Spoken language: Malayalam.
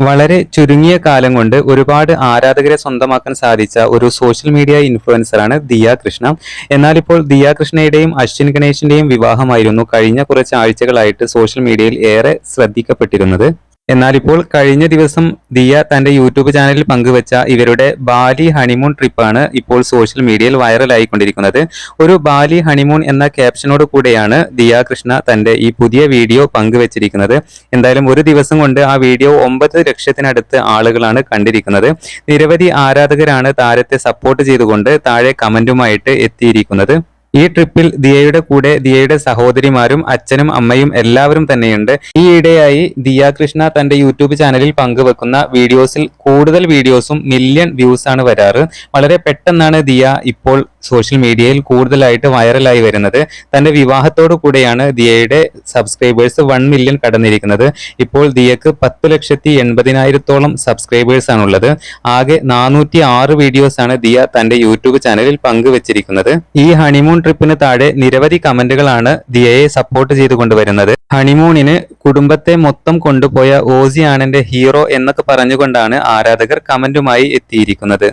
വളരെ ചുരുങ്ങിയ കാലം കൊണ്ട് ഒരുപാട് ആരാധകരെ സ്വന്തമാക്കാൻ സാധിച്ച ഒരു സോഷ്യൽ മീഡിയ ഇൻഫ്ലുവൻസറാണ് ദിയ കൃഷ്ണ. എന്നാൽ ഇപ്പോൾ ദിയ കൃഷ്ണയുടെയും അശ്വിൻ ഗണേഷിന്റെയും വിവാഹമായിരുന്നു കഴിഞ്ഞ കുറച്ച് ആഴ്ചകളായിട്ട് സോഷ്യൽ മീഡിയയിൽ ഏറെ ശ്രദ്ധിക്കപ്പെട്ടിരുന്നത്. എന്നാൽ ഇപ്പോൾ കഴിഞ്ഞ ദിവസം ദിയ തന്റെ യൂട്യൂബ് ചാനലിൽ പങ്കുവച്ച ഇവരുടെ ബാലി ഹണിമൂൺ ട്രിപ്പാണ് ഇപ്പോൾ സോഷ്യൽ മീഡിയയിൽ വൈറലായിക്കൊണ്ടിരിക്കുന്നത്. ഒരു ബാലി ഹണിമൂൺ എന്ന ക്യാപ്ഷനോട് കൂടെയാണ് ദിയ കൃഷ്ണ തന്റെ ഈ പുതിയ വീഡിയോ പങ്കുവച്ചിരിക്കുന്നത്. എന്തായാലും ഒരു ദിവസം കൊണ്ട് ആ വീഡിയോ ഒമ്പത് ലക്ഷത്തിനടുത്ത് ആളുകളാണ് കണ്ടിരിക്കുന്നത്. നിരവധി ആരാധകരാണ് താരത്തെ സപ്പോർട്ട് ചെയ്തുകൊണ്ട് താഴെ കമന്റുമായിട്ട് എത്തിയിരിക്കുന്നത്. ഈ ട്രിപ്പിൽ ദിയയുടെ കൂടെ ദിയയുടെ സഹോദരിമാരും അച്ഛനും അമ്മയും എല്ലാവരും തന്നെയുണ്ട്. ഈയിടെയായി ദിയ കൃഷ്ണ തന്റെ യൂട്യൂബ് ചാനലിൽ പങ്കുവെക്കുന്ന വീഡിയോസിൽ കൂടുതൽ വീഡിയോസും മില്യൺ വ്യൂസ് ആണ് വരാറ്. വളരെ പെട്ടെന്നാണ് ദിയ ഇപ്പോൾ സോഷ്യൽ മീഡിയയിൽ കൂടുതലായിട്ട് വൈറലായി വരുന്നത്. തന്റെ വിവാഹത്തോടു കൂടെയാണ് ദിയയുടെ സബ്സ്ക്രൈബേഴ്സ് വൺ മില്യൺ കടന്നിരിക്കുന്നത്. ഇപ്പോൾ ദിയക്ക് പത്ത് ലക്ഷത്തി എൺപതിനായിരത്തോളം സബ്സ്ക്രൈബേഴ്സ് ആണുള്ളത്. ആകെ നാനൂറ്റി ആറ് വീഡിയോസ് ആണ് ദിയ തന്റെ യൂട്യൂബ് ചാനലിൽ പങ്കുവച്ചിരിക്കുന്നത്. ഈ ഹണിമൂൺ ട്രിപ്പിന് താഴെ നിരവധി കമന്റുകളാണ് ദിയയെ സപ്പോർട്ട് ചെയ്തുകൊണ്ടുവരുന്നത്. ഹണിമൂണിന് കുടുംബത്തെ മൊത്തം കൊണ്ടുപോയ ഓസി ആണെന്റെ ഹീറോ എന്നൊക്കെ പറഞ്ഞുകൊണ്ടാണ് ആരാധകർ കമന്റുമായി എത്തിയിരിക്കുന്നത്.